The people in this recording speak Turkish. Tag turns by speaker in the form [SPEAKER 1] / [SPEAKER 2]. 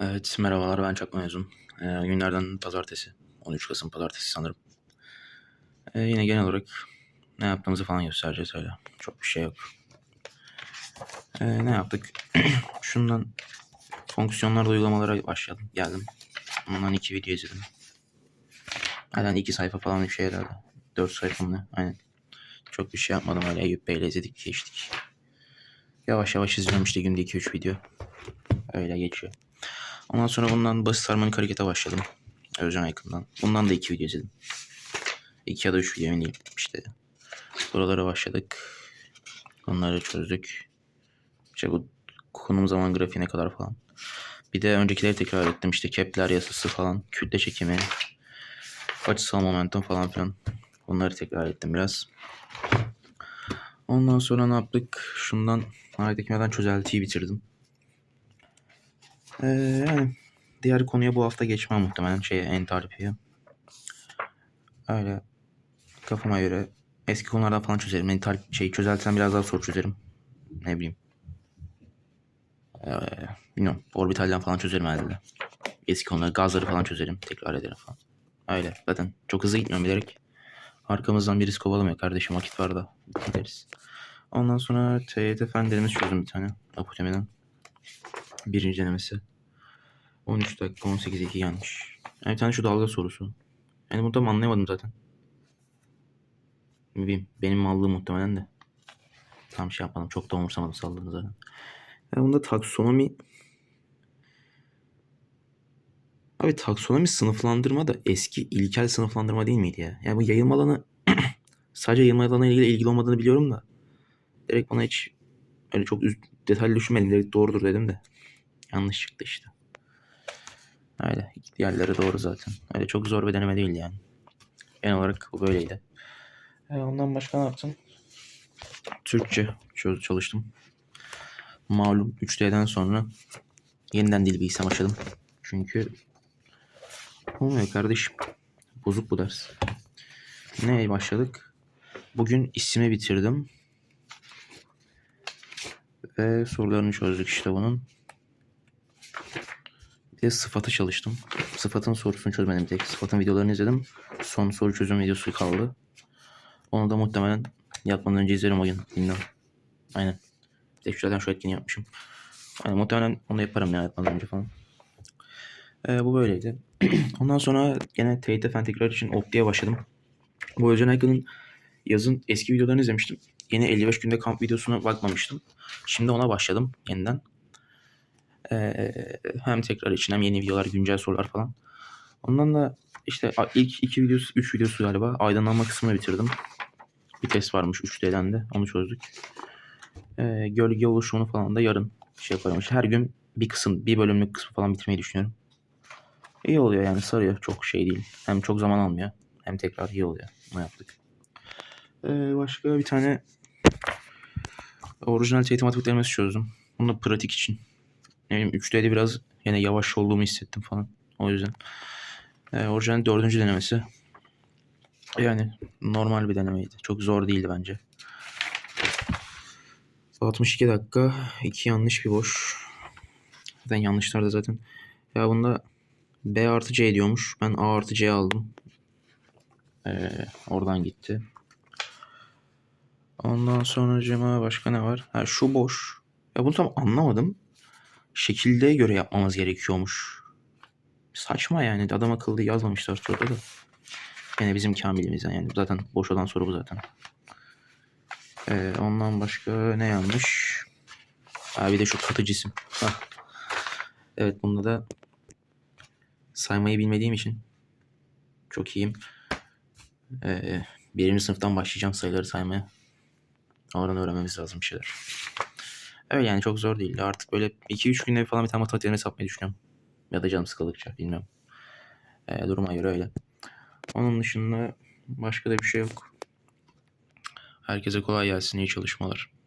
[SPEAKER 1] Evet, merhabalar ben Çakma Mezun. Ee, günlerden pazartesi. 13 Kasım pazartesi sanırım. Ee, yine genel olarak ne yaptığımızı falan göstereceğiz öyle. Çok bir şey yok. Ee, ne yaptık? Şundan fonksiyonlar uygulamalara başladım. Geldim. Ondan iki video izledim. Aynen iki sayfa falan bir şey herhalde. Dört sayfa mı ne? Aynen. Çok bir şey yapmadım öyle Eyüp Bey'le izledik geçtik. Yavaş yavaş izliyorum işte günde 2-3 video. Öyle geçiyor. Ondan sonra bundan basit harmonik harekete başladım. Özcan Aykın'dan. Bundan da iki video izledim. İki ya da üç video emin değilim. İşte buralara başladık. Onları çözdük. İşte bu konum zaman grafiğine kadar falan. Bir de öncekileri tekrar ettim. İşte Kepler yasası falan. Kütle çekimi. Açısal momentum falan filan. Onları tekrar ettim biraz. Ondan sonra ne yaptık? Şundan ayetekmeden çözeltiyi bitirdim. Ee, yani diğer konuya bu hafta geçmem muhtemelen şeye entalpiye. Öyle kafama göre eski konulardan falan çözerim. Ental şey çözeltsem biraz daha soru çözerim. Ne bileyim. Ee, bilmiyorum. Orbitalden falan çözerim herhalde. Eski konuları gazları falan çözerim. Tekrar ederim falan. Öyle. Zaten çok hızlı gitmiyorum bilerek. Arkamızdan birisi kovalamıyor kardeşim. Vakit var da gideriz. Ondan sonra TYT fen denemesi çözdüm bir tane. Apotemiden. Birinci denemesi. 13 dakika 18 2 yanlış. Yani bir tane şu dalga sorusu. Yani bunu tam anlayamadım zaten. Bileyim benim mallığım muhtemelen de. Tam şey yapmadım. Çok da umursamadım salladığını zaten. Yani bunda taksonomi Abi taksonomi sınıflandırma da eski ilkel sınıflandırma değil miydi ya? Yani bu yayılma alanı sadece yayılma alanı ile ilgili, ilgili olmadığını biliyorum da direkt bana hiç öyle çok detaylı düşünmedim. Direkt doğrudur dedim de yanlış çıktı işte. Öyle. Diğerleri doğru zaten. Öyle çok zor bir deneme değil yani. Genel olarak bu böyleydi. E, ondan başka ne yaptım? Türkçe çalıştım. Malum 3D'den sonra yeniden dil bilgisine başladım. Çünkü olmuyor kardeşim. Bozuk bu ders. Neye başladık? Bugün ismi bitirdim. Ve sorularını çözdük işte bunun. De sıfatı çalıştım. Sıfatın sorusunu çözmedim tek. Sıfatın videolarını izledim. Son soru çözüm videosu kaldı. Onu da muhtemelen yatmadan önce izlerim o gün. Bilmiyorum. Aynen. Bir şu etkini yapmışım. Aynen muhtemelen onu yaparım ya yatmadan önce falan. Ee, bu böyleydi. Ondan sonra gene TYT fen tekrar için Opti'ye başladım. Bu Özcan Aykın'ın yazın eski videolarını izlemiştim. Yeni 55 günde kamp videosuna bakmamıştım. Şimdi ona başladım yeniden. Ee, hem tekrar için hem yeni videolar, güncel sorular falan. Ondan da işte ilk iki videosu, üç videosu galiba aydınlanma kısmını bitirdim. Bir test varmış 3D'den de onu çözdük. Ee, gölge oluşumunu falan da yarın şey yaparım. İşte her gün bir kısım, bir bölümlük kısmı falan bitirmeyi düşünüyorum. İyi oluyor yani sarıyor. Çok şey değil. Hem çok zaman almıyor. Hem tekrar iyi oluyor. Bunu yaptık. Ee, başka bir tane orijinal matematik denemesi çözdüm. Bunu da pratik için. Ne bileyim 3D'de biraz yine yavaş olduğumu hissettim falan. O yüzden. Ee, orijinal dördüncü denemesi. Yani normal bir denemeydi. Çok zor değildi bence. 62 dakika. iki yanlış bir boş. Zaten yanlışlar da zaten. Ya bunda B artı C diyormuş. Ben A artı C aldım. Ee, oradan gitti. Ondan sonra cema başka ne var? Ha şu boş. Ya bunu tam anlamadım. Şekilde göre yapmamız gerekiyormuş. Saçma yani. Adam akıllı yazmamışlar soruda da. Yani bizim kamilimiz yani. Zaten boş olan soru bu zaten. Ee, ondan başka ne yanlış? Ha bir de şu katı cisim. Hah. Evet bunda da saymayı bilmediğim için çok iyiyim. Ee, birinci sınıftan başlayacağım sayıları saymaya. Oradan öğrenmemiz lazım bir şeyler. Evet yani çok zor değildi. Artık böyle 2-3 günde falan bir tane matematik denemesi yapmayı düşünüyorum. Ya da canım sıkıldıkça bilmiyorum. Ee, duruma göre öyle. Onun dışında başka da bir şey yok. Herkese kolay gelsin. iyi çalışmalar.